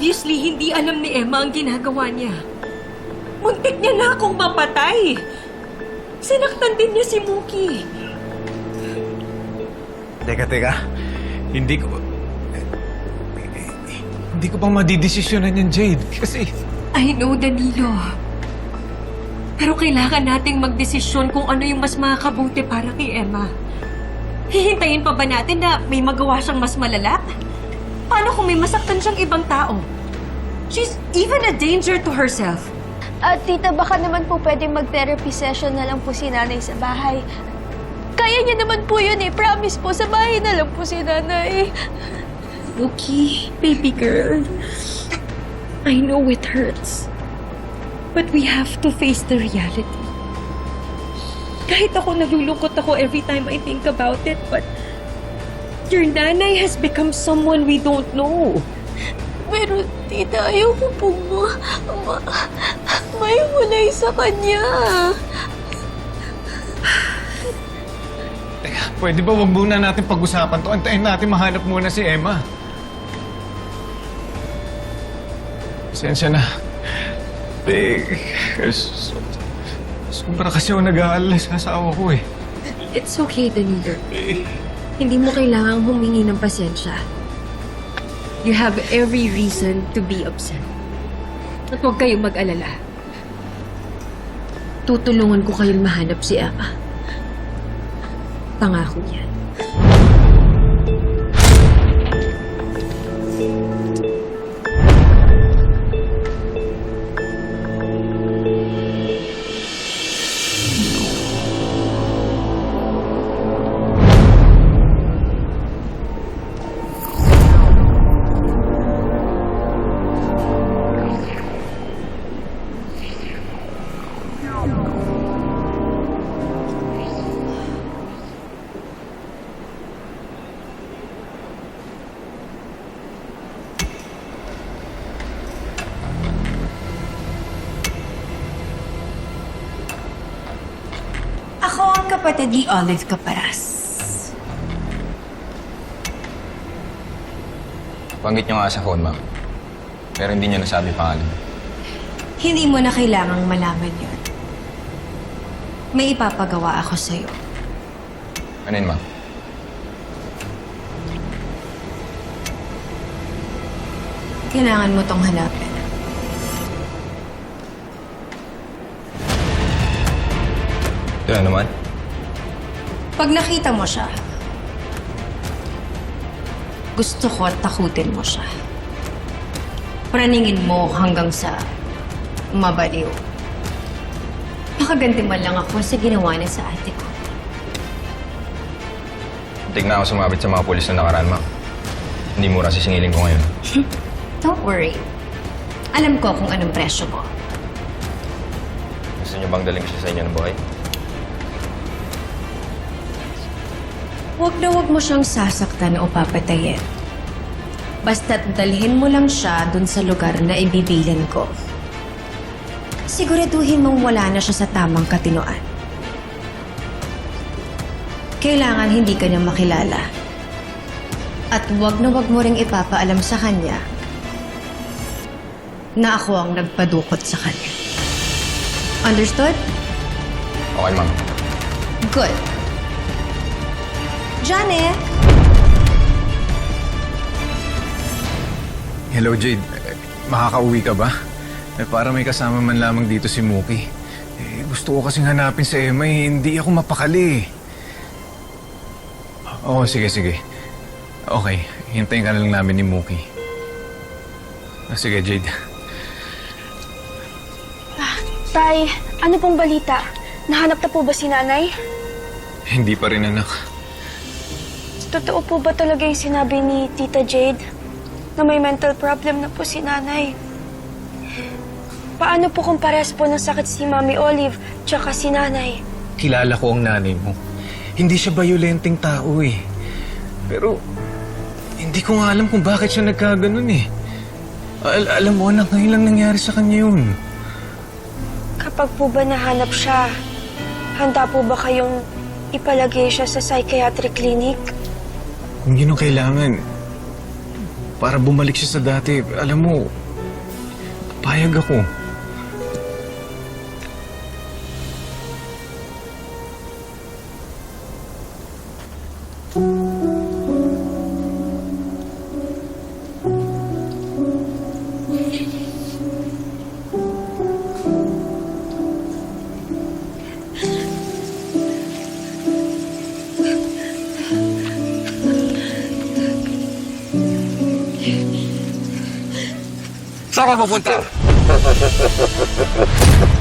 Obviously, hindi alam ni Emma ang ginagawa niya. Muntik niya na akong mapatay. Sinaktan din niya si Mookie. Teka, teka. Hindi ko... Hindi ko pa madidesisyonan yan, Jade. Kasi... I know, Danilo. Pero kailangan nating magdesisyon kung ano yung mas makakabuti para kay Emma. Hihintayin pa ba natin na may magawa siyang mas malala? Paano kung may masaktan siyang ibang tao? She's even a danger to herself. At tita, baka naman po pwedeng mag-therapy session na lang po si nanay sa bahay. Kaya niya naman po yun eh. Promise po, sa bahay na lang po si nanay. Okay, baby girl. I know it hurts. But we have to face the reality. Kahit ako nalulungkot ako every time I think about it, but your nanay has become someone we don't know. Pero tita, ayaw ko po ma, ma, may mulay sa kanya. Teka, pwede ba wag muna natin pag-usapan to? Antayin natin mahanap muna si Emma. Pasensya na. Eh, so, sobra kasi ako nag-aalala sa asawa ko eh. It's okay, Danilo. Hindi mo kailangang humingi ng pasensya. You have every reason to be upset. At huwag kayong mag-alala. Tutulungan ko kayong mahanap si Emma. Pangako yan. Ako ang kapatid ni Olive Caparas. Banggit niyo nga sa phone, ma'am. Pero hindi niyo nasabi pangalan. Hindi mo na kailangang malaman yon. May ipapagawa ako sa'yo. Ano yun, ma'am? Kailangan mo tong hanapin. Ito na naman. Pag nakita mo siya, gusto ko takutin mo siya. Praningin mo hanggang sa mabaliw. Makaganti man lang ako sa ginawa niya sa ate ko. Tig na ako sumabit sa mga pulis na nakaraan, ma'am. Hindi mura sisingilin ko ngayon. Don't worry. Alam ko kung anong presyo mo. Gusto niyo bang daling siya sa inyo ng buhay? Huwag na huwag mo siyang sasaktan o papatayin. Basta't dalhin mo lang siya dun sa lugar na ibibilan ko. Siguraduhin mong wala na siya sa tamang katinoan. Kailangan hindi ka niya makilala. At huwag na huwag mo ring ipapaalam sa kanya na ako ang nagpadukot sa kanya. Understood? Okay, ma'am. Good. Janet! Hello, Jade. Eh, Makakauwi ka ba? Eh, para may kasama man lamang dito si Mookie. Eh, gusto ko kasing hanapin si Emma eh. Hindi ako mapakali. Oo, sige, sige. Okay, hintayin ka na lang namin ni Mookie. Ah, sige, Jade. Tay, ano pong balita? Nahanap na po ba si nanay? Hindi pa rin, anak. Totoo po ba talaga yung sinabi ni Tita Jade? Na may mental problem na po si nanay? Paano po kung pares po ng sakit si Mami Olive tsaka si nanay? Kilala ko ang nanay mo. Hindi siya bayolenteng tao eh. Pero, hindi ko nga alam kung bakit siya nagkaganon eh. Al- alam mo, anak, ngayon lang nangyari sa kanya yun. Kapag po ba nahanap siya, handa po ba kayong ipalagay siya sa psychiatric clinic? Kung yun ang kailangan, para bumalik siya sa dati. Alam mo, payag ako. Sábado Fuente.